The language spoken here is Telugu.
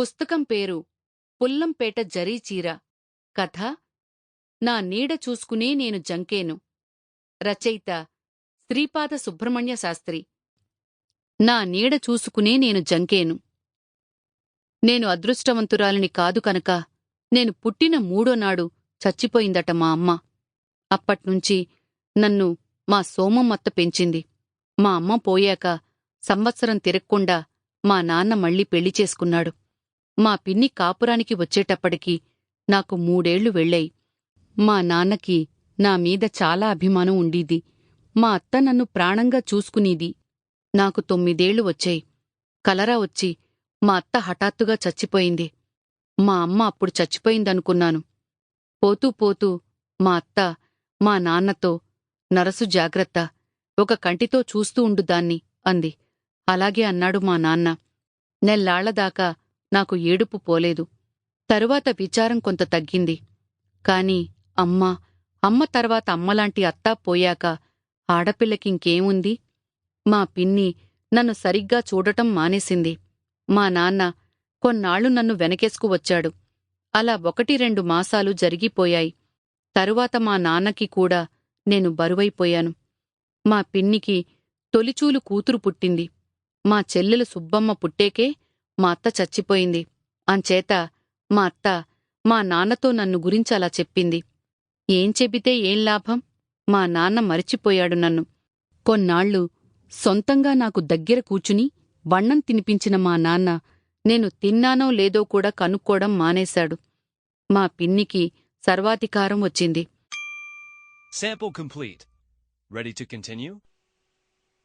పుస్తకం పేరు పుల్లంపేట జరీచీర కథ నా నీడ చూసుకునే నేను జంకేను. రచయిత శ్రీపాద సుబ్రహ్మణ్య శాస్త్రి. నా నీడ చూసుకునే నేను జంకేను. నేను అదృష్టవంతురాలిని కాదు కనుక నేను పుట్టిన మూడో నాడు చచ్చిపోయిందట మా అమ్మ. అప్పట్నుంచి నన్ను మా సోమమ్మత్త పెంచింది. మా అమ్మ పోయాక సంవత్సరం తిరక్కుండా మా నాన్న మళ్ళీ పెళ్ళి చేసుకున్నాడు. మా పిన్ని కాపురానికి వచ్చేటప్పటికి నాకు మూడేళ్ళు వెళ్ళాయి. మా నాన్నకి నా మీద చాలా అభిమానం ఉండీది. మా అత్త నన్ను ప్రాణంగా చూసుకునేది. నాకు తొమ్మిదేళ్ళు వచ్చాయి. కలరా వచ్చి మా అత్త హఠాత్తుగా చచ్చిపోయింది. మా అమ్మ అప్పుడు చచ్చిపోయిందనుకున్నాను. పోతూ పోతూ మా అత్త మా నాన్నతో నరసు జాగ్రత్త ఒక కంటితో చూస్తూ ఉండు దాన్ని అంది. అలాగే అన్నాడు మా నాన్న. నెల్లాళ్ళదాకా నాకు ఏడుపు పోలేదు. తరువాత విచారం కొంత తగ్గింది. కాని అమ్మ అమ్మ తర్వాత అమ్మలాంటి అత్తా పోయాక ఆడపిల్లకింకేముంది? మా పిన్ని నన్ను సరిగ్గా చూడటం మానేసింది. మా నాన్న కొన్నాళ్ళు నన్ను వెనకేసుకు వచ్చాడు. అలా ఒకటి రెండు మాసాలు జరిగిపోయాయి. తరువాత మా నాన్నకి కూడా నేను బరువైపోయాను. మా పిన్నికి తొలిచూలు కూతురు పుట్టింది. మా చెల్లెలు సుబ్బమ్మ పుట్టేకే మా అత్త చచ్చిపోయింది. అంచేత మా అత్త మా నాన్నతో నన్ను గురించి అలా చెప్పింది. ఏం చెబితే ఏం లాభం? మా నాన్న మరిచిపోయాడు నన్ను. కొన్నాళ్ళు సొంతంగా నాకు దగ్గర కూచుని వన్నం తినిపించిన మా నాన్న నేను తిన్నానో లేదో కూడా కనుక్కోవడం మానేశాడు. మా పిన్నికి సర్వాధికారం వచ్చింది. Sample complete. Ready to continue?